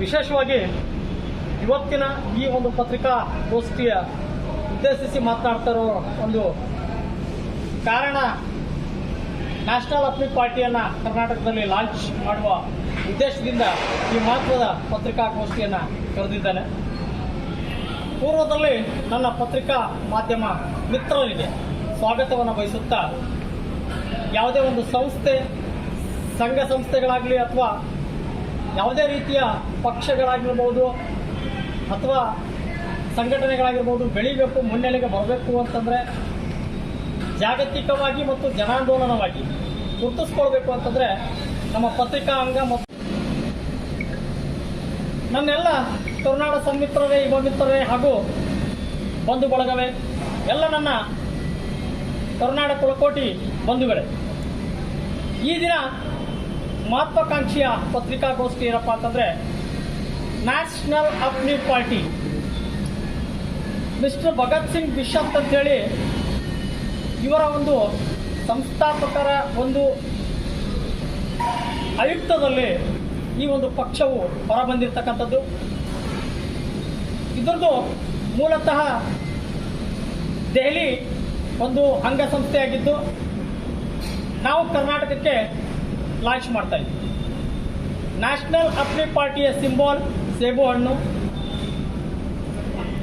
ವಿಶೇಷವಾಗಿ ಇವತ್ತಿನ ಈ ಒಂದು ಪತ್ರಿಕಾ ಗೋಷ್ಠಿಯ ಉದ್ದೇಶಿಸಿ ಮಾತನಾಡ್ತಾ ಇರೋ ಒಂದು ಕಾರಣ ನ್ಯಾಷನಲ್ ಅಪ್ಲಿಕ್ ಪಾರ್ಟಿಯನ್ನು ಕರ್ನಾಟಕದಲ್ಲಿ ಲಾಂಚ್ ಮಾಡುವ ಉದ್ದೇಶದಿಂದ ಈ ಮಹತ್ವದ ಪತ್ರಿಕಾಗೋಷ್ಠಿಯನ್ನು ಕರೆದಿದ್ದೇನೆ. ಪೂರ್ವದಲ್ಲಿ ನನ್ನ ಪತ್ರಿಕಾ ಮಾಧ್ಯಮ ಮಿತ್ರರಿಗೆ ಸ್ವಾಗತವನ್ನು ಬಯಸುತ್ತಾ, ಯಾವುದೇ ಒಂದು ಸಂಸ್ಥೆ, ಸಂಘ ಸಂಸ್ಥೆಗಳಾಗಲಿ ಅಥವಾ ಯಾವುದೇ ರೀತಿಯ ಪಕ್ಷಗಳಾಗಿರ್ಬೋದು ಅಥವಾ ಸಂಘಟನೆಗಳಾಗಿರ್ಬೋದು ಬೆಳಿಬೇಕು, ಮುನ್ನೆಲೆಗೆ ಬರಬೇಕು ಅಂತಂದರೆ ಜಾಗತಿಕವಾಗಿ ಮತ್ತು ಜನಾಂದೋಲನವಾಗಿ ಗುರುತಿಸ್ಕೊಳ್ಬೇಕು ಅಂತಂದರೆ ನಮ್ಮ ಪತ್ರಿಕಾ ಅಂಗ ಮತ್ತು ನನ್ನೆಲ್ಲ ಕರುನಾಡ ಸಂಮಿತ್ರರೇ ಯುವ ಮಿತ್ರರೇ ಹಾಗೂ ಬಂಧು ಬಳಗವೇ, ಎಲ್ಲ ನನ್ನ ಕರುನಾಡ ಕುಳಕೋಟಿ ಬಂಧುಗಳೇ, ಈ ದಿನ ಮಹತ್ವಾಕಾಂಕ್ಷಿಯ ಪತ್ರಿಕಾಗೋಷ್ಠಿ ಏನಪ್ಪ ಅಂತಂದರೆ national Apni party. Mister Bhagat Singh bishop ಅಂತೇಳಿ ಇವರ ಒಂದು ಸಂಸ್ಥಾಪಕರ ಒಂದು ಆಯುಕ್ತದಲ್ಲಿ ಈ ಒಂದು ಪಕ್ಷವು ಹೊರಬಂದಿರತಕ್ಕಂಥದ್ದು. ಇದರದು ಮೂಲತಃ ದೆಹಲಿ ಒಂದು ಅಂಗಸಂಸ್ಥೆಯಾಗಿದ್ದು, ನಾವು ಕರ್ನಾಟಕಕ್ಕೆ ಲಾಂಚ್ ಮಾಡ್ತಾ ಇದ್ದೀವಿ ನ್ಯಾಷನಲ್ ಅಪ್ಲಿ ಪಾರ್ಟಿಯ ಸಿಂಬಲ್ ಸೇಬು ಹಣ್ಣು.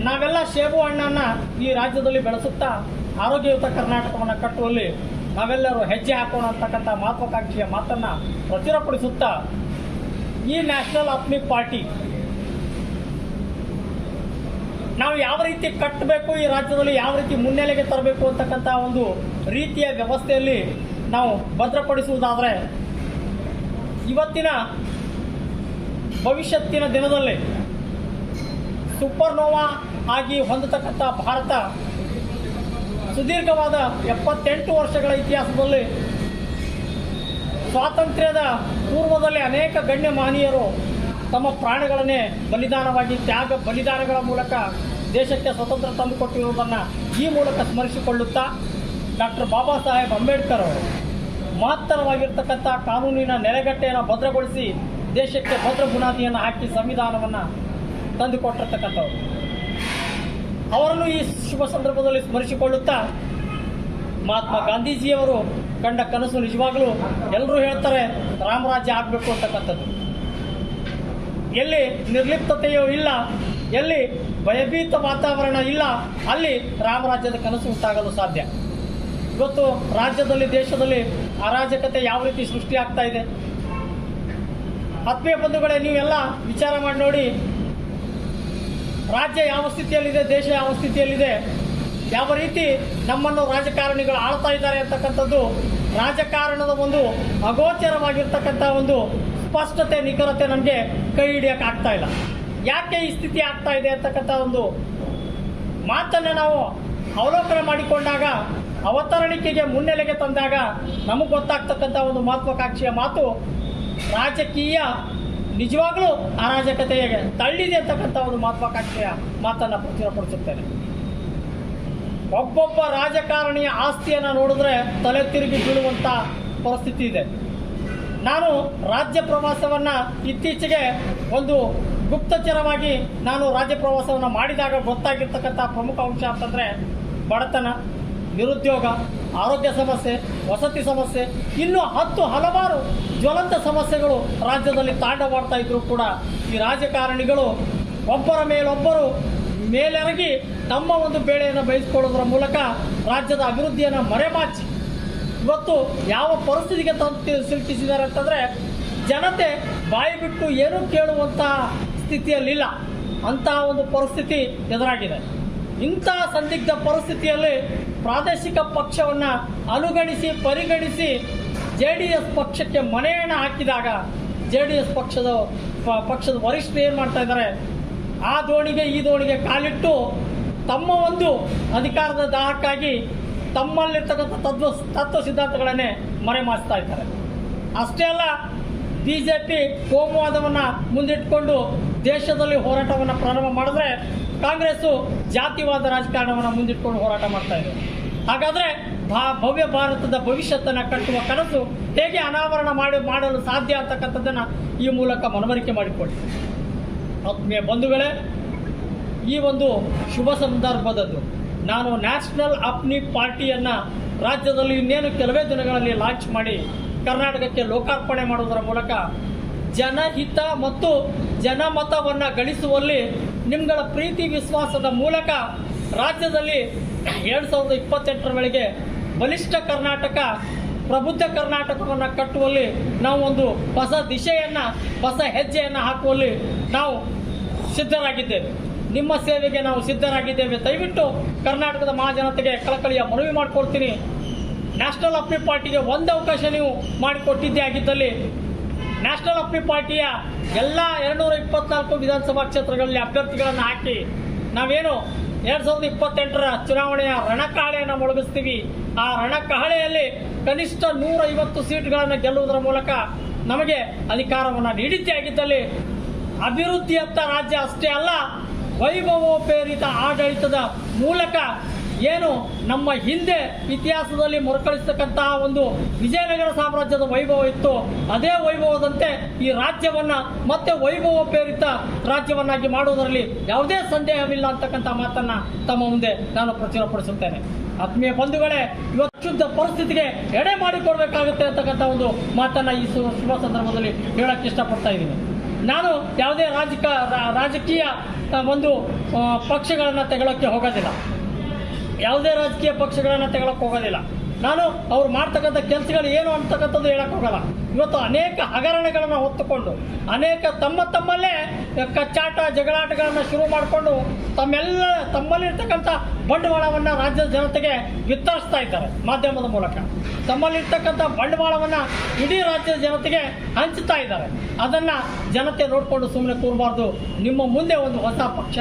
ನಾವೆಲ್ಲ ಸೇಬು ಹಣ್ಣನ್ನು ಈ ರಾಜ್ಯದಲ್ಲಿ ಬೆಳೆಸುತ್ತಾ ಆರೋಗ್ಯಯುತ ಕರ್ನಾಟಕವನ್ನು ಕಟ್ಟುವಲ್ಲಿ ನಾವೆಲ್ಲರೂ ಹೆಜ್ಜೆ ಹಾಕೋಣ ಅಂತಕ್ಕಂಥ ಮಹತ್ವಾಕಾಂಕ್ಷೆಯ ಮಾತನ್ನು ಪ್ರಚುರಪಡಿಸುತ್ತಾ ಈ ನ್ಯಾಷನಲ್ ಅಪ್ಲಿ ಪಾರ್ಟಿ ನಾವು ಯಾವ ರೀತಿ ಕಟ್ಟಬೇಕು, ಈ ರಾಜ್ಯದಲ್ಲಿ ಯಾವ ರೀತಿ ಮುನ್ನೆಲೆಗೆ ತರಬೇಕು ಅಂತಕ್ಕಂಥ ಒಂದು ರೀತಿಯ ವ್ಯವಸ್ಥೆಯಲ್ಲಿ ನಾವು ಭದ್ರಪಡಿಸುವುದಾದರೆ ಇವತ್ತಿನ ಭವಿಷ್ಯತ್ತಿನ ದಿನದಲ್ಲಿ ಸೂಪರ್ನೋವಾ ಆಗಿ ಹೊಂದತಕ್ಕಂಥ ಭಾರತ ಸುದೀರ್ಘವಾದ ಎಪ್ಪತ್ತೆಂಟು ವರ್ಷಗಳ ಇತಿಹಾಸದಲ್ಲಿ ಸ್ವಾತಂತ್ರ್ಯದ ಪೂರ್ವದಲ್ಲಿ ಅನೇಕ ಗಣ್ಯ ಮಹನೀಯರು ತಮ್ಮ ಪ್ರಾಣಗಳನ್ನೇ ಬಲಿದಾನವಾಗಿ ತ್ಯಾಗ, ಬಲಿದಾನಗಳ ಮೂಲಕ ದೇಶಕ್ಕೆ ಸ್ವತಂತ್ರ ತಂದುಕೊಟ್ಟಿರುವುದನ್ನು ಈ ಮೂಲಕ ಸ್ಮರಿಸಿಕೊಳ್ಳುತ್ತಾ ಡಾಕ್ಟರ್ ಬಾಬಾ ಸಾಹೇಬ್ ಅಂಬೇಡ್ಕರ್ ಅವರು ಮಹತ್ತರವಾಗಿರ್ತಕ್ಕಂಥ ಕಾನೂನಿನ ನೆಲೆಗಟ್ಟೆಯನ್ನು ಭದ್ರಗೊಳಿಸಿ ದೇಶಕ್ಕೆ ಭದ್ರ ಬುನಾದಿಯನ್ನು ಹಾಕಿ ಸಂವಿಧಾನವನ್ನು ತಂದುಕೊಟ್ಟಿರ್ತಕ್ಕಂಥವ್ರು. ಅವರನ್ನು ಈ ಶುಭ ಸಂದರ್ಭದಲ್ಲಿ ಸ್ಮರಿಸಿಕೊಳ್ಳುತ್ತಾ ಮಹಾತ್ಮ ಗಾಂಧೀಜಿಯವರು ಕಂಡ ಕನಸು ನಿಜವಾಗಲೂ ಎಲ್ಲರೂ ಹೇಳ್ತಾರೆ ರಾಮರಾಜ್ಯ ಆಗಬೇಕು ಅಂತಕ್ಕಂಥದ್ದು. ಎಲ್ಲಿ ನಿರ್ಲಿಪ್ತತೆಯೂ ಇಲ್ಲ, ಎಲ್ಲಿ ಭಯಭೀತ ವಾತಾವರಣ ಇಲ್ಲ, ಅಲ್ಲಿ ರಾಮರಾಜ್ಯದ ಕನಸು ಉಂಟಾಗಲು ಸಾಧ್ಯ. ಇವತ್ತು ರಾಜ್ಯದಲ್ಲಿ, ದೇಶದಲ್ಲಿ ಅರಾಜಕತೆ ಯಾವ ರೀತಿ ಸೃಷ್ಟಿಯಾಗ್ತಾ ಇದೆ? ಆತ್ಮೀಯ ಬಂಧುಗಳೇ, ನೀವೆಲ್ಲ ವಿಚಾರ ಮಾಡಿ ನೋಡಿ. ರಾಜ್ಯ ಯಾವ ಸ್ಥಿತಿಯಲ್ಲಿದೆ, ದೇಶ ಯಾವ ಸ್ಥಿತಿಯಲ್ಲಿದೆ, ಯಾವ ರೀತಿ ನಮ್ಮನ್ನು ರಾಜಕಾರಣಿಗಳು ಆಳ್ತಾ ಇದ್ದಾರೆ ಅಂತಕ್ಕಂಥದ್ದು ರಾಜಕಾರಣದ ಒಂದು ಅಗೋಚರವಾಗಿರ್ತಕ್ಕಂಥ ಒಂದು ಸ್ಪಷ್ಟತೆ, ನಿಖರತೆ ನಮಗೆ ಕೈ ಹಿಡಿಯಕ್ಕೆ ಆಗ್ತಾ ಇಲ್ಲ. ಯಾಕೆ ಈ ಸ್ಥಿತಿ ಆಗ್ತಾ ಇದೆ ಅಂತಕ್ಕಂಥ ಒಂದು ಮಾತನ್ನು ನಾವು ಅವಲೋಕನ ಮಾಡಿಕೊಂಡಾಗ ಅವತರಣಿಕೆಗೆ ಮುನ್ನೆಲೆಗೆ ತಂದಾಗ ನಮಗೆ ಗೊತ್ತಾಗ್ತಕ್ಕಂಥ ಒಂದು ಮಹತ್ವಾಕಾಂಕ್ಷೆಯ ಮಾತು, ರಾಜಕೀಯ ನಿಜವಾಗ್ಲೂ ಅರಾಜಕತೆಗೆ ತಳ್ಳಿದೆ ಅಂತಕ್ಕಂಥ ಒಂದು ಮಹತ್ವಾಕಾಂಕ್ಷೆಯ ಮಾತನ್ನು ಪ್ರಚುರಪಡಿಸುತ್ತೇನೆ ಒಬ್ಬೊಬ್ಬ ರಾಜಕಾರಣಿಯ ಆಸ್ತಿಯನ್ನು ನೋಡಿದ್ರೆ ತಲೆ ತಿರುಗಿ ಬೀಳುವಂಥ ಪರಿಸ್ಥಿತಿ ಇದೆ. ನಾನು ರಾಜ್ಯ ಪ್ರವಾಸವನ್ನು ಇತ್ತೀಚೆಗೆ ಒಂದು ಗುಪ್ತಚರವಾಗಿ ನಾನು ರಾಜ್ಯ ಪ್ರವಾಸವನ್ನು ಮಾಡಿದಾಗ ಗೊತ್ತಾಗಿರ್ತಕ್ಕಂಥ ಪ್ರಮುಖ ಅಂಶ ಅಂತಂದರೆ ಬಡತನ. ನಿರುದ್ಯೋಗ, ಆರೋಗ್ಯ ಸಮಸ್ಯೆ, ವಸತಿ ಸಮಸ್ಯೆ, ಇನ್ನೂ ಹತ್ತು ಹಲವಾರು ಜ್ವಲಂತ ಸಮಸ್ಯೆಗಳು ರಾಜ್ಯದಲ್ಲಿ ತಾಂಡವಾಡ್ತಾ ಇದ್ದರೂ ಕೂಡ ಈ ರಾಜಕಾರಣಿಗಳು ಒಬ್ಬರ ಮೇಲೊಬ್ಬರು ಮೇಲೆರಗಿ ತಮ್ಮ ಒಂದು ಬೇಳೆಯನ್ನು ಬಯಸ್ಕೊಳ್ಳೋದ್ರ ಮೂಲಕ ರಾಜ್ಯದ ಅಭಿವೃದ್ಧಿಯನ್ನು ಮರೆಮಾಚಿ. ಇವತ್ತು ಯಾವ ಪರಿಸ್ಥಿತಿಗೆ ತಂದು ಸಿಲುಕಿಸಿದ್ದಾರೆ ಅಂತಂದರೆ ಜನತೆ ಬಾಯಿ ಬಿಟ್ಟು ಏನೂ ಕೇಳುವಂತಹ ಸ್ಥಿತಿಯಲ್ಲಿಲ್ಲ. ಅಂತಹ ಒಂದು ಪರಿಸ್ಥಿತಿ ಎದುರಾಗಿದೆ. ಇಂತಹ ಸಂದಿಗ್ಧ ಪರಿಸ್ಥಿತಿಯಲ್ಲಿ ಪ್ರಾದೇಶಿಕ ಪಕ್ಷವನ್ನು ಅನುಗಣಿಸಿ, ಪರಿಗಣಿಸಿ ಜೆ ಡಿ ಎಸ್ ಪಕ್ಷಕ್ಕೆ ಮನೆಯನ್ನು ಹಾಕಿದಾಗ ಜೆ ಡಿ ಎಸ್ ಪಕ್ಷದ ಪಕ್ಷದ ವರಿಷ್ಠರು ಏನು ಮಾಡ್ತಾ ಇದ್ದಾರೆ? ಆ ದೋಣಿಗೆ, ಈ ದೋಣಿಗೆ ಕಾಲಿಟ್ಟು ತಮ್ಮ ಒಂದು ಅಧಿಕಾರದ ದಾಹಕ್ಕಾಗಿ ತಮ್ಮಲ್ಲಿರ್ತಕ್ಕಂಥ ತತ್ವ ತತ್ವ ಸಿದ್ಧಾಂತಗಳನ್ನೇ ಮರೆಮಾಚ್ತಾ ಇದ್ದಾರೆ. ಅಷ್ಟೇ ಅಲ್ಲ ಬಿ ಜೆ ಪಿ ಕೋಮುವಾದವನ್ನು ಮುಂದಿಟ್ಕೊಂಡು ದೇಶದಲ್ಲಿ ಹೋರಾಟವನ್ನು ಪ್ರಾರಂಭ ಮಾಡಿದ್ರೆ ಕಾಂಗ್ರೆಸ್ಸು ಜಾತಿವಾದ ರಾಜಕಾರಣವನ್ನು ಮುಂದಿಟ್ಕೊಂಡು ಹೋರಾಟ ಮಾಡ್ತಾ ಇದೆ. ಹಾಗಾದರೆ ಭಾ, ಭವ್ಯ ಭಾರತದ ಭವಿಷ್ಯತ್ತನ್ನು ಕಟ್ಟುವ ಕನಸು ಹೇಗೆ ಅನಾವರಣ ಮಾಡಿ, ಮಾಡಲು ಸಾಧ್ಯ ಅಂತಕ್ಕಂಥದ್ದನ್ನು ಈ ಮೂಲಕ ಮನವರಿಕೆ ಮಾಡಿಕೊಡಿ ಆತ್ಮೀಯ ಬಂಧುಗಳೇ, ಈ ಒಂದು ಶುಭ ಸಂದರ್ಭದದ್ದು ನಾನು ನ್ಯಾಷನಲ್ ಅಪ್ನಿ ಪಾರ್ಟಿಯನ್ನು ರಾಜ್ಯದಲ್ಲಿ ಇನ್ನೇನು ಕೆಲವೇ ದಿನಗಳಲ್ಲಿ ಲಾಂಚ್ ಮಾಡಿ ಕರ್ನಾಟಕಕ್ಕೆ ಲೋಕಾರ್ಪಣೆ ಮಾಡುವುದರ ಮೂಲಕ ಜನಹಿತ ಮತ್ತು ಜನಮತವನ್ನು ಗಳಿಸುವಲ್ಲಿ ನಿಮ್ಗಳ ಪ್ರೀತಿ ವಿಶ್ವಾಸದ ಮೂಲಕ ರಾಜ್ಯದಲ್ಲಿ ಎರಡು ಸಾವಿರದ ಇಪ್ಪತ್ತೆಂಟರ ವೇಳೆಗೆ ಬಲಿಷ್ಠ ಕರ್ನಾಟಕ, ಪ್ರಬುದ್ಧ ಕರ್ನಾಟಕವನ್ನು ಕಟ್ಟುವಲ್ಲಿ ನಾವು ಒಂದು ಹೊಸ ದಿಶೆಯನ್ನು, ಹೊಸ ಹೆಜ್ಜೆಯನ್ನು ಹಾಕುವಲ್ಲಿ ನಾವು ಸಿದ್ಧರಾಗಿದ್ದೇವೆ. ನಿಮ್ಮ ಸೇವೆಗೆ ನಾವು ಸಿದ್ಧರಾಗಿದ್ದೇವೆ. ದಯವಿಟ್ಟು ಕರ್ನಾಟಕದ ಮಹಾಜನತೆಗೆ ಕಳಕಳಿಯ ಮನವಿ ಮಾಡಿಕೊಡ್ತೀನಿ. ನ್ಯಾಷನಲ್ ಅಪ್ಲಿ ಪಾರ್ಟಿಗೆ ಒಂದು ಅವಕಾಶ ನೀವು ಮಾಡಿಕೊಟ್ಟಿದ್ದೇ ಆಗಿದ್ದಲ್ಲಿ ನ್ಯಾಷನಲ್ ಅಪ್ಪಿ ಪಾರ್ಟಿಯ ಎಲ್ಲ ಎರಡುನೂರ ಇಪ್ಪತ್ನಾಲ್ಕು ವಿಧಾನಸಭಾ ಕ್ಷೇತ್ರಗಳಲ್ಲಿ ಅಭ್ಯರ್ಥಿಗಳನ್ನು ಹಾಕಿ ನಾವೇನು ಎರಡು ಸಾವಿರದ ಇಪ್ಪತ್ತೆಂಟರ ಚುನಾವಣೆಯ ರಣಕಹಳೆಯನ್ನು ಮೊಳಗಿಸ್ತೀವಿ. ಆ ರಣಕಹಳೆಯಲ್ಲಿ ಕನಿಷ್ಠ ನೂರ ಐವತ್ತು ಸೀಟ್ಗಳನ್ನು ಗೆಲ್ಲುವುದರ ಮೂಲಕ ನಮಗೆ ಅಧಿಕಾರವನ್ನು ನೀಡಿದ್ದೇ ಆಗಿದ್ದಲ್ಲಿ ಅಭಿವೃದ್ಧಿಯತ್ತ ರಾಜ್ಯ ಅಷ್ಟೇ ಅಲ್ಲ ವೈಭವೋಪೇರಿತ ಆಡಳಿತದ ಮೂಲಕ ಏನು ನಮ್ಮ ಹಿಂದೆ ಇತಿಹಾಸದಲ್ಲಿ ಮರುಕಳಿಸ್ತಕ್ಕಂತಹ ಒಂದು ವಿಜಯನಗರ ಸಾಮ್ರಾಜ್ಯದ ವೈಭವ ಇತ್ತು. ಅದೇ ವೈಭವದಂತೆ ಈ ರಾಜ್ಯವನ್ನ ಮತ್ತೆ ವೈಭವೋಪೇರಿತ ರಾಜ್ಯವನ್ನಾಗಿ ಮಾಡುವುದರಲ್ಲಿ ಯಾವುದೇ ಸಂದೇಹವಿಲ್ಲ ಅಂತಕ್ಕಂಥ ಮಾತನ್ನ ತಮ್ಮ ಮುಂದೆ ನಾನು ಪ್ರಚುರಪಡಿಸುತ್ತೇನೆ. ಆತ್ಮೀಯ ಬಂಧುಗಳೇ, ಇವತ್ತು ಶುದ್ಧ ಪರಿಸ್ಥಿತಿಗೆ ಎಡೆ ಮಾಡಿಕೊಡ್ಬೇಕಾಗುತ್ತೆ ಅಂತಕ್ಕಂಥ ಒಂದು ಮಾತನ್ನ ಈ ಶುಭ ಸಂದರ್ಭದಲ್ಲಿ ಹೇಳಕ್ಕೆ ಇಷ್ಟಪಡ್ತಾ ಇದ್ದೀನಿ. ನಾನು ಯಾವುದೇ ರಾಜಕೀಯ ರಾಜಕೀಯ ಒಂದು ಪಕ್ಷಗಳನ್ನು ತೆಗೊಳ್ಳೋಕ್ಕೆ ಹೋಗೋದಿಲ್ಲ. ಯಾವುದೇ ರಾಜಕೀಯ ಪಕ್ಷಗಳನ್ನು ತೆಗೊಳಕ್ಕೆ ಹೋಗೋದಿಲ್ಲ. ನಾನು ಅವ್ರು ಮಾಡ್ತಕ್ಕಂಥ ಕೆಲಸಗಳು ಏನು ಅಂತಕ್ಕಂಥದ್ದು ಹೇಳಕ್ ಹೋಗಲ್ಲ. ಇವತ್ತು ಅನೇಕ ಹಗರಣಗಳನ್ನು ಹೊತ್ತುಕೊಂಡು, ಅನೇಕ ತಮ್ಮ ತಮ್ಮಲ್ಲೇ ಕಚ್ಚಾಟ, ಜಗಳಾಟಗಳನ್ನು ಶುರು ಮಾಡಿಕೊಂಡು ತಮ್ಮೆಲ್ಲ, ತಮ್ಮಲ್ಲಿರ್ತಕ್ಕಂಥ ಬಂಡವಾಳವನ್ನು ರಾಜ್ಯದ ಜನತೆಗೆ ವಿತರಿಸ್ತಾ ಇದ್ದಾರೆ ಮಾಧ್ಯಮದ ಮೂಲಕ. ತಮ್ಮಲ್ಲಿರ್ತಕ್ಕಂಥ ಬಂಡವಾಳವನ್ನು ಇಡೀ ರಾಜ್ಯದ ಜನತೆಗೆ ಹಂಚುತ್ತಾ ಇದ್ದಾರೆ. ಅದನ್ನ ಜನತೆ ನೋಡಿಕೊಂಡು ಸುಮ್ಮನೆ ಕೂರಬಾರ್ದು. ನಿಮ್ಮ ಮುಂದೆ ಒಂದು ಹೊಸ ಪಕ್ಷ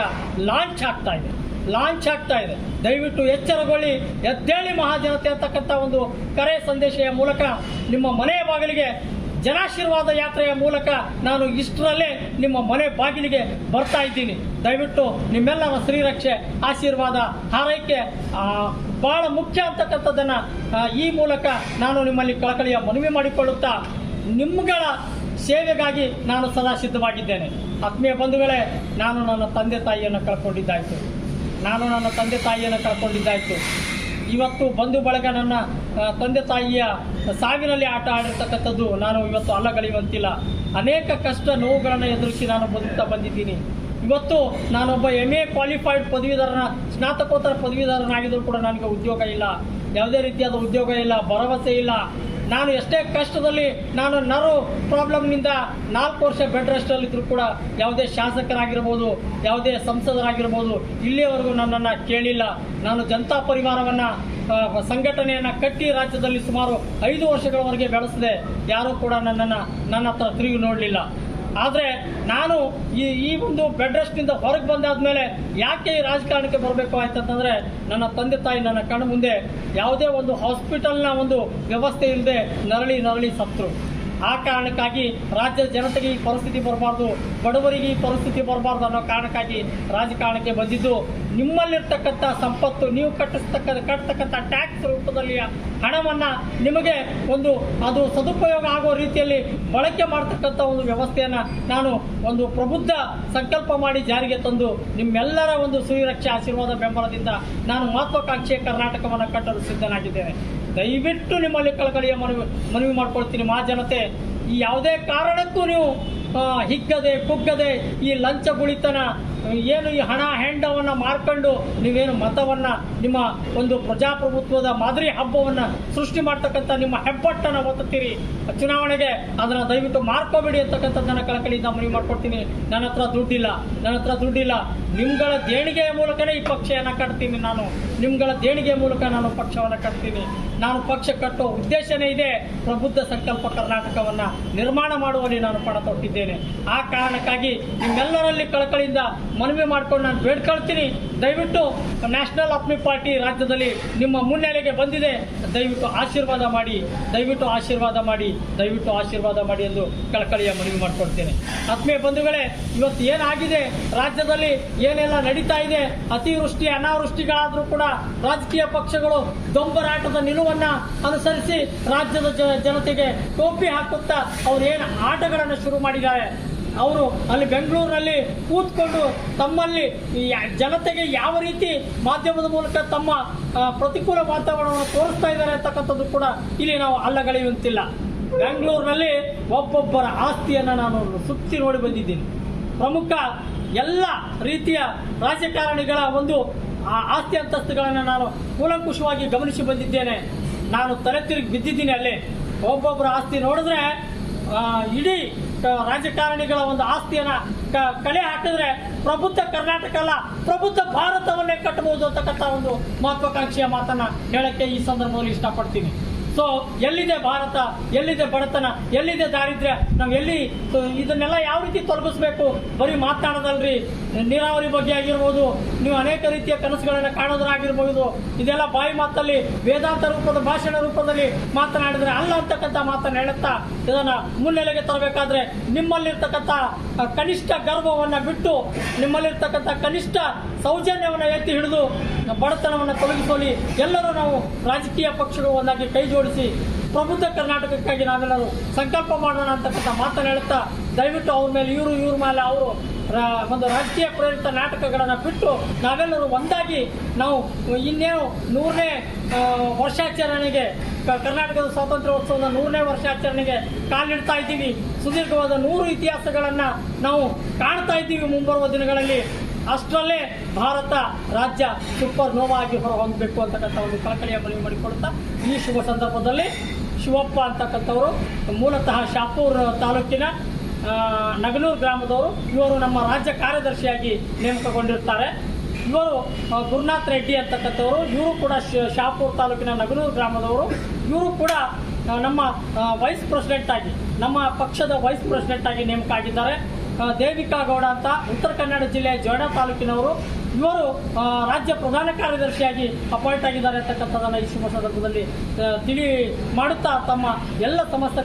ಲಾಂಚ್ ಆಗ್ತಾ ಇದೆ. ಲಾಂಚ್ ಆಗ್ತಾ ಇದೆ. ದಯವಿಟ್ಟು ಎಚ್ಚರಗೊಳ್ಳಿ, ಎದ್ದೇಳಿ ಮಹಾಜನತೆ ಅಂತಕ್ಕಂಥ ಒಂದು ಕರೆ ಸಂದೇಶೆಯ ಮೂಲಕ ನಿಮ್ಮ ಮನೆಯ ಬಾಗಿಲಿಗೆ, ಜನಾಶೀರ್ವಾದ ಯಾತ್ರೆಯ ಮೂಲಕ ನಾನು ಇಷ್ಟರಲ್ಲೇ ನಿಮ್ಮ ಮನೆ ಬಾಗಿಲಿಗೆ ಬರ್ತಾ ಇದ್ದೀನಿ. ದಯವಿಟ್ಟು ನಿಮ್ಮೆಲ್ಲರ ಶ್ರೀರಕ್ಷೆ ಆಶೀರ್ವಾದ, ಹಾರೈಕೆ ಬಹಳ ಮುಖ್ಯ ಅಂತಕ್ಕಂಥದ್ದನ್ನು ಈ ಮೂಲಕ ನಾನು ನಿಮ್ಮಲ್ಲಿ ಕಳಕಳಿಯ ಮನವಿ ಮಾಡಿಕೊಳ್ಳುತ್ತಾ ನಿಮ್ಮಗಳ ಸೇವೆಗಾಗಿ ನಾನು ಸದಾ ಸಿದ್ಧವಾಗಿದ್ದೇನೆ. ಆತ್ಮೀಯ ಬಂಧುಗಳೇ, ನಾನು ನನ್ನ ತಂದೆ ತಾಯಿಯನ್ನು ಕಳ್ಕೊಂಡಿದ್ದಾಯಿತು. ನಾನು ನನ್ನ ತಂದೆ ತಾಯಿಯನ್ನು ಕಳ್ಕೊಂಡಿದ್ದಾಯಿತು. ಇವತ್ತು ಬಂಧು ಬಳಗ ನನ್ನ ತಂದೆ ತಾಯಿಯ ಸಾವಿನಲ್ಲಿ ಆಟ ಆಡಿರ್ತಕ್ಕಂಥದ್ದು ನಾನು ಇವತ್ತು ಅಲ್ಲಗಳೆಯುವಂತಿಲ್ಲ. ಅನೇಕ ಕಷ್ಟ ನೋವುಗಳನ್ನು ಎದುರಿಸಿ ನಾನು ಬದುಕ್ತಾ ಬಂದಿದ್ದೀನಿ. ಇವತ್ತು ನಾನೊಬ್ಬ ಎಂ ಎ ಕ್ವಾಲಿಫೈಡ್ ಪದವೀಧರನ, ಸ್ನಾತಕೋತ್ತರ ಪದವೀಧರನಾಗಿದ್ದರೂ ಕೂಡ ನನಗೆ ಉದ್ಯೋಗ ಇಲ್ಲ. ಯಾವುದೇ ರೀತಿಯಾದ ಉದ್ಯೋಗ ಇಲ್ಲ, ಭರವಸೆ ಇಲ್ಲ. ನಾನು ಎಷ್ಟೇ ಕಷ್ಟದಲ್ಲಿ ನಾನು ನರು ಪ್ರಾಬ್ಲಮ್ನಿಂದ ನಾಲ್ಕು ವರ್ಷ ಬೆಡ್ ರೆಸ್ಟಲ್ಲಿದ್ದರೂ ಕೂಡ ಯಾವುದೇ ಶಾಸಕರಾಗಿರ್ಬೋದು, ಯಾವುದೇ ಸಂಸದರಾಗಿರ್ಬೋದು, ಇಲ್ಲಿಯವರೆಗೂ ನನ್ನನ್ನು ಕೇಳಿಲ್ಲ. ನಾನು ಜನತಾ ಪರಿವಾರವನ್ನು ಸಂಘಟನೆಯನ್ನು ಕಟ್ಟಿ ರಾಜ್ಯದಲ್ಲಿ ಸುಮಾರು ಐದು ವರ್ಷಗಳವರೆಗೆ ಬೆಳೆಸಿದೆ. ಯಾರೂ ಕೂಡ ನನ್ನನ್ನು, ನನ್ನ ಹತ್ರ ತಿರುಗಿ ನೋಡಲಿಲ್ಲ. ಆದರೆ ನಾನು ಈ ಈ ಒಂದು ಬೆಡ್ ರೆಸ್ಟಿಂದ ಹೊರಗೆ ಬಂದಾದ್ಮೇಲೆ ಯಾಕೆ ಈ ರಾಜಕಾರಣಕ್ಕೆ ಬರಬೇಕು ಆಯ್ತಂತಂದ್ರೆ ನನ್ನ ತಂದೆ ತಾಯಿ ನನ್ನ ಕಣ್ಣು ಮುಂದೆ ಯಾವುದೇ ಒಂದು ಹಾಸ್ಪಿಟಲ್ನ ಒಂದು ವ್ಯವಸ್ಥೆ ಇಲ್ಲದೆ ನರಳಿ ನರಳಿ ಸತ್ರು ಆ ಕಾರಣಕ್ಕಾಗಿ ರಾಜ್ಯದ ಜನತೆಗೆ ಈ ಪರಿಸ್ಥಿತಿ ಬರಬಾರ್ದು, ಬಡವರಿಗೆ ಈ ಪರಿಸ್ಥಿತಿ ಬರಬಾರ್ದು ಅನ್ನೋ ಕಾರಣಕ್ಕಾಗಿ ರಾಜಕಾರಣಕ್ಕೆ ಬಂದಿದ್ದು, ನಿಮ್ಮಲ್ಲಿರ್ತಕ್ಕಂಥ ಸಂಪತ್ತು, ನೀವು ಕಟ್ಟಿಸ್ತಕ್ಕ ಕಟ್ಟತಕ್ಕಂಥ ಟ್ಯಾಕ್ಸ್ ರೂಪದಲ್ಲಿ ಹಣವನ್ನು ನಿಮಗೆ ಒಂದು, ಅದು ಸದುಪಯೋಗ ಆಗೋ ರೀತಿಯಲ್ಲಿ ಬಳಕೆ ಮಾಡ್ತಕ್ಕಂಥ ಒಂದು ವ್ಯವಸ್ಥೆಯನ್ನು ನಾನು ಒಂದು ಪ್ರಬುದ್ಧ ಸಂಕಲ್ಪ ಮಾಡಿ ಜಾರಿಗೆ ತಂದು ನಿಮ್ಮೆಲ್ಲರ ಒಂದು ಸುರಕ್ಷೆ ಆಶೀರ್ವಾದ ಬೆಂಬಲದಿಂದ ನಾನು ಮಹತ್ವಾಕಾಂಕ್ಷೆಯ ಕರ್ನಾಟಕವನ್ನು ಕಟ್ಟಲು ಸಿದ್ಧನಾಗಿದ್ದೇನೆ. ದಯವಿಟ್ಟು ನಿಮ್ಮಲ್ಲಿ ಕಳಕಳಿಯ ಮನವಿ ಮನವಿ ಮಾಡ್ಕೊಳ್ತೀನಿ. ಮಹಾಜನತೆ ಯಾವುದೇ ಕಾರಣಕ್ಕೂ ನೀವು ಹಿಗ್ಗದೆ, ಕುಗ್ಗದೆ ಈ ಲಂಚ ಗುಳಿತನ, ಏನು ಈ ಹಣ ಹೆಂಡವನ್ನು ಮಾರ್ಕೊಂಡು ನೀವೇನು ಮತವನ್ನು ನಿಮ್ಮ ಒಂದು ಪ್ರಜಾಪ್ರಭುತ್ವದ ಮಾದರಿ ಹಬ್ಬವನ್ನು ಸೃಷ್ಟಿ ಮಾಡ್ತಕ್ಕಂಥ ನಿಮ್ಮ ಹೆಬ್ಬಟ್ಟನ್ನು ಒತ್ತುತ್ತೀರಿ. ಚುನಾವಣೆಗೆ ಅದನ್ನು ದಯವಿಟ್ಟು ಮಾರ್ಕೋಬೇಡಿ ಅಂತಕ್ಕಂಥದ್ದನ್ನು ಕಳಕಳಿಯಿಂದ ಮನವಿ ಮಾಡ್ಕೊಡ್ತೀನಿ. ನನ್ನ ಹತ್ರ ದುಡ್ಡಿಲ್ಲ, ನನ್ನ ಹತ್ರ ದುಡ್ಡಿಲ್ಲ. ನಿಮ್ಗಳ ದೇಣಿಗೆಯ ಮೂಲಕನೇ ಈ ಪಕ್ಷವನ್ನು ಕಟ್ತೀನಿ ನಾನು. ನಿಮ್ಗಳ ದೇಣಿಗೆ ಮೂಲಕ ನಾನು ಪಕ್ಷವನ್ನು ಕಟ್ತೀನಿ. ನಾನು ಪಕ್ಷ ಕಟ್ಟೋ ಉದ್ದೇಶನೇ ಇದೆ ಪ್ರಬುದ್ಧ ಸಂಕಲ್ಪ ಕರ್ನಾಟಕವನ್ನು ನಿರ್ಮಾಣ ಮಾಡುವಲ್ಲಿ ನಾನು ಪಣ ತೊಟ್ಟಿದ್ದೇನೆ. ಆ ಕಾರಣಕ್ಕಾಗಿ ನಿಮ್ಮೆಲ್ಲರಲ್ಲಿ ಕಳಕಳಿಯಿಂದ ಮನವಿ ಮಾಡ್ಕೊಂಡು ನಾನು ಬೇಡ್ಕೊಳ್ತೀನಿ. ದಯವಿಟ್ಟು ನ್ಯಾಷನಲ್ ಅಪ್ಮಿ ಪಾರ್ಟಿ ರಾಜ್ಯದಲ್ಲಿ ನಿಮ್ಮ ಮುನ್ನೆಲೆಗೆ ಬಂದಿದೆ. ದಯವಿಟ್ಟು ಆಶೀರ್ವಾದ ಮಾಡಿ, ದಯವಿಟ್ಟು ಆಶೀರ್ವಾದ ಮಾಡಿ, ದಯವಿಟ್ಟು ಆಶೀರ್ವಾದ ಮಾಡಿ ಎಂದು ಕಳಕಳಿಯ ಮನವಿ ಮಾಡಿಕೊಡ್ತೇನೆ ಆತ್ಮೀಯ ಬಂಧುಗಳೇ, ಇವತ್ತು ಏನಾಗಿದೆ? ರಾಜ್ಯದಲ್ಲಿ ಏನೆಲ್ಲ ನಡೀತಾ ಇದೆ? ಅತಿವೃಷ್ಟಿ, ಅನಾವೃಷ್ಟಿಗಳಾದರೂ ಕೂಡ ರಾಜಕೀಯ ಪಕ್ಷಗಳು ದೊಂಬರಾಟದ ನಿಲುವನ್ನು ಅನುಸರಿಸಿ ರಾಜ್ಯದ ಜನತೆಗೆ ಟೋಪಿ ಹಾಕುತ್ತಾ ಅವ್ರು ಏನು ಆಟಗಳನ್ನು ಶುರು ಮಾಡಿದ್ದಾರೆ? ಅವರು ಅಲ್ಲಿ ಬೆಂಗಳೂರಿನಲ್ಲಿ ಕೂತ್ಕೊಂಡು ತಮ್ಮಲ್ಲಿ ಜನತೆಗೆ ಯಾವ ರೀತಿ ಮಾಧ್ಯಮದ ಮೂಲಕ ತಮ್ಮ ಪ್ರತಿಕೂಲ ವಾತಾವರಣವನ್ನು ತೋರಿಸ್ತಾ ಇದ್ದಾರೆ ಅಂತಕ್ಕಂಥದ್ದು ಕೂಡ ಇಲ್ಲಿ ನಾವು ಅಲ್ಲಗಳೆಯುವಂತಿಲ್ಲ. ಬೆಂಗಳೂರಿನಲ್ಲಿ ಒಬ್ಬೊಬ್ಬರ ಆಸ್ತಿಯನ್ನು ನಾನು ಸುತ್ತಿ ನೋಡಿ ಬಂದಿದ್ದೀನಿ. ಪ್ರಮುಖ ಎಲ್ಲ ರೀತಿಯ ರಾಜಕಾರಣಿಗಳ ಒಂದು ಆಸ್ತಿ ಅಂತಸ್ತುಗಳನ್ನು ನಾನು ಕೂಲಂಕುಷವಾಗಿ ಗಮನಿಸಿ ಬಂದಿದ್ದೇನೆ. ನಾನು ತಲೆ ತಿರುಗಿ ಬಿದ್ದಿದ್ದೀನಿ ಅಲ್ಲಿ. ಒಬ್ಬೊಬ್ಬರ ಆಸ್ತಿ ನೋಡಿದ್ರೆ ಇಡೀ ರಾಜಕಾರಣಿಗಳ ಒಂದು ಆಸ್ತಿಯನ್ನು ಕಲೆ ಹಾಕಿದ್ರೆ ಪ್ರಬುದ್ಧ ಕರ್ನಾಟಕ ಅಲ್ಲ, ಪ್ರಬುದ್ಧ ಭಾರತವನ್ನೇ ಕಟ್ಟಬಹುದು ಅಂತಕ್ಕಂಥ ಒಂದು ಮಹತ್ವಾಕಾಂಕ್ಷೆಯ ಮಾತನ್ನ ಹೇಳಕ್ಕೆ ಈ ಸಂದರ್ಭದಲ್ಲಿ ಇಷ್ಟಪಡ್ತೀನಿ. ಸೊ ಎಲ್ಲಿದೆ ಭಾರತ? ಎಲ್ಲಿದೆ ಬಡತನ? ಎಲ್ಲಿದೆ ದಾರಿದ್ರ್ಯ? ನಾವು ಎಲ್ಲಿ ಇದನ್ನೆಲ್ಲ ಯಾವ ರೀತಿ ತೊಲಗಿಸ್ಬೇಕು ಬರೀ ಮಾತನಾಡೋದಲ್ರಿ ನೀರಾವರಿ ಬಗ್ಗೆ ಆಗಿರ್ಬೋದು, ನೀವು ಅನೇಕ ರೀತಿಯ ಕನಸುಗಳನ್ನು ಕಾಣೋದ್ರಾಗಿರ್ಬೋದು. ಇದೆಲ್ಲ ಬಾಯಿ ಮಾತಲ್ಲಿ, ವೇದಾಂತ ರೂಪದ, ಭಾಷಣ ರೂಪದಲ್ಲಿ ಮಾತನಾಡಿದ್ರೆ ಅಲ್ಲ ಅಂತಕ್ಕಂಥ ಮಾತನ್ನ ಹೇಳುತ್ತಾ? ಇದನ್ನ ಮುನ್ನೆಲೆಗೆ ತರಬೇಕಾದ್ರೆ ನಿಮ್ಮಲ್ಲಿರ್ತಕ್ಕಂಥ ಕನಿಷ್ಠ ಗರ್ವವನ್ನ ಬಿಟ್ಟು, ನಿಮ್ಮಲ್ಲಿರ್ತಕ್ಕಂಥ ಕನಿಷ್ಠ ಸೌಜನ್ಯವನ್ನ ಎತ್ತಿ ಹಿಡಿದು, ಬಡತನವನ್ನು ತೊಲಗಿಸಲಿ. ಎಲ್ಲರೂ ನಾವು ರಾಜಕೀಯ ಪಕ್ಷಗಳು ಒಂದಾಗಿ ಕೈ ಜೋಡಿಸಿ ಪ್ರಬುದ್ಧ ಕರ್ನಾಟಕಕ್ಕಾಗಿ ನಾವೆಲ್ಲರೂ ಸಂಕಲ್ಪ ಮಾಡೋಣ ಅಂತಕ್ಕಂಥ ಮಾತನ್ನು ಹೇಳುತ್ತಾ ದಯವಿಟ್ಟು ಅವ್ರ ಮೇಲೆ, ಇವರು ಇವ್ರ ಮೇಲೆ ಅವರು ಒಂದು ರಾಜಕೀಯ ಪ್ರೇರಿತ ನಾಟಕಗಳನ್ನು ಬಿಟ್ಟು ನಾವೆಲ್ಲರೂ ಒಂದಾಗಿ ನಾವು ಇನ್ನೇನು ನೂರನೇ ವರ್ಷಾಚರಣೆಗೆ ಕರ್ನಾಟಕದ ಸ್ವಾತಂತ್ರ್ಯೋತ್ಸವದ ನೂರನೇ ವರ್ಷಾಚರಣೆಗೆ ಕಾಲಿಡ್ತಾ ಇದ್ದೀವಿ. ಸುದೀರ್ಘವಾದ ನೂರು ಇತಿಹಾಸಗಳನ್ನು ನಾವು ಕಾಣ್ತಾ ಇದ್ದೀವಿ ಮುಂಬರುವ ದಿನಗಳಲ್ಲಿ. ಅಷ್ಟರಲ್ಲೇ ಭಾರತ ರಾಜ್ಯ ಸೂಪರ್ ನೋವಾಗಿ ಆಗಿ ಅಂತಕ್ಕಂಥ ಒಂದು ಕಳಕಳಿಯ ಮನವಿ ಮಾಡಿಕೊಡ್ತಾ ಈ ಶುಭ ಸಂದರ್ಭದಲ್ಲಿ ಶಿವಪ್ಪ ಅಂತಕ್ಕಂಥವರು, ಮೂಲತಃ ಶಾಪೂರ್ ತಾಲೂಕಿನ ನಗನೂರು ಗ್ರಾಮದವರು, ಇವರು ನಮ್ಮ ರಾಜ್ಯ ಕಾರ್ಯದರ್ಶಿಯಾಗಿ ನೇಮಕಗೊಂಡಿರ್ತಾರೆ. ಇವರು ಗುರುನಾಥ್ ರೆಡ್ಡಿ ಅಂತಕ್ಕಂಥವರು, ಇವರು ಕೂಡ ಶಾಪೂರ್ ತಾಲೂಕಿನ ನಗನೂರು ಗ್ರಾಮದವರು. ಇವರು ಕೂಡ ನಮ್ಮ ವೈಸ್ ಪ್ರೆಸಿಡೆಂಟ್ ಆಗಿ, ನಮ್ಮ ಪಕ್ಷದ ವೈಸ್ ಪ್ರೆಸಿಡೆಂಟ್ ಆಗಿ ನೇಮಕ ಆಗಿದ್ದಾರೆ. ದೇವಿಕಾ ಗೌಡ ಅಂತ, ಉತ್ತರ ಕನ್ನಡ ಜಿಲ್ಲೆಯ ಜೋಡ ತಾಲೂಕಿನವರು ಇವರು ರಾಜ್ಯ ಪ್ರಧಾನ ಕಾರ್ಯದರ್ಶಿಯಾಗಿ ಅಪಾಯಿಂಟ್ ಆಗಿದ್ದಾರೆ ಅಂತಕ್ಕಂಥದ್ದನ್ನು ಈ ಶುಭ ಸಂದರ್ಭದಲ್ಲಿ ತಿಳಿ ಮಾಡುತ್ತಾ ತಮ್ಮ ಎಲ್ಲ ಸಮಸ್ತ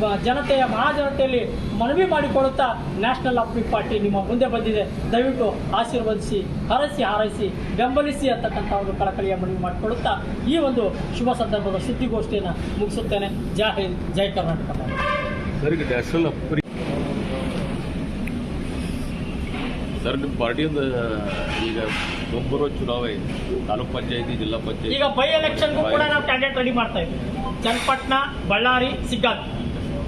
ಬ- ಜನತೆಯ ಮಹಾಜನತೆಯಲ್ಲಿ ಮನವಿ ಮಾಡಿಕೊಳ್ಳುತ್ತಾ ನ್ಯಾಷನಲ್ ಆಫ್ ಪಾರ್ಟಿ ನಿಮ್ಮ ಮುಂದೆ ಬಂದಿದೆ. ದಯವಿಟ್ಟು ಆಶೀರ್ವದಿಸಿ, ಹರಸಿ, ಹಾರೈಸಿ, ಬೆಂಬಲಿಸಿ ಅಂತಕ್ಕಂಥ ಒಂದು ಕಳಕಳಿಯ ಮನವಿ ಮಾಡಿಕೊಳ್ಳುತ್ತಾ ಈ ಒಂದು ಶುಭ ಸಂದರ್ಭದ ಸುದ್ದಿಗೋಷ್ಠಿಯನ್ನು ಮುಗಿಸುತ್ತೇನೆ. ಜೈ ಜೈ ಕರ್ನಾಟಕ. ಸರ್ ನಿಮ್ಮ ಪಾರ್ಟಿಯಿಂದ ಈಗ ಮುಂಬರುವ ಚುನಾವಣೆ ತಾಲೂಕ್ ಪಂಚಾಯತಿ ಜಿಲ್ಲಾ ಪಂಚಾಯತಿ. ಈಗ ಬೈ ಎಲೆಕ್ಷನ್ಗೂ ಕೂಡ ನಾವು ಕ್ಯಾಂಡಿಡೇಟ್ ರೆಡಿ ಮಾಡ್ತಾ ಇದ್ದೀವಿ. ಚನ್ನಪಟ್ಟಣ ಬಳ್ಳಾರಿ ಸಿಗ್ಗಾದ್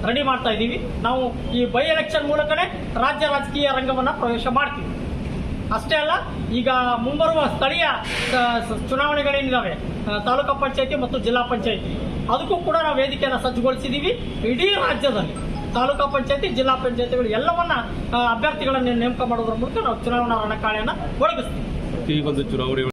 ರೆಡಿ ಮಾಡ್ತಾ ಇದ್ದೀವಿ. ನಾವು ಈ ಬೈ ಎಲೆಕ್ಷನ್ ಮೂಲಕನೇ ರಾಜ್ಯ ರಾಜಕೀಯ ರಂಗವನ್ನು ಪ್ರವೇಶ ಮಾಡ್ತೀವಿ. ಅಷ್ಟೇ ಅಲ್ಲ ಈಗ ಮುಂಬರುವ ಸ್ಥಳೀಯ ಚುನಾವಣೆಗಳೇನಿದ್ದಾವೆ ತಾಲೂಕು ಪಂಚಾಯತಿ ಮತ್ತು ಜಿಲ್ಲಾ ಪಂಚಾಯತಿ ಅದಕ್ಕೂ ಕೂಡ ನಾವು ವೇದಿಕೆಯನ್ನು ಸಜ್ಜುಗೊಳಿಸಿದ್ದೀವಿ ಇಡೀ ರಾಜ್ಯದಲ್ಲಿ. ತಾಲೂಕು ಪಂಚಾಯತಿ, ಜಿಲ್ಲಾ ಪಂಚಾಯತಿಗಳು ಎಲ್ಲವನ್ನ ಅಭ್ಯರ್ಥಿಗಳನ್ನು ನೇಮಕ ಮಾಡೋದ್ರ ಮೂಲಕ ನಾವು ಚುನಾವಣಾ ರಣಕಾಳೆಯನ್ನು ಒಳಗಿಸ್ತೀವಿ ಪ್ರತಿ ಒಂದು ಚುನಾವಣೆ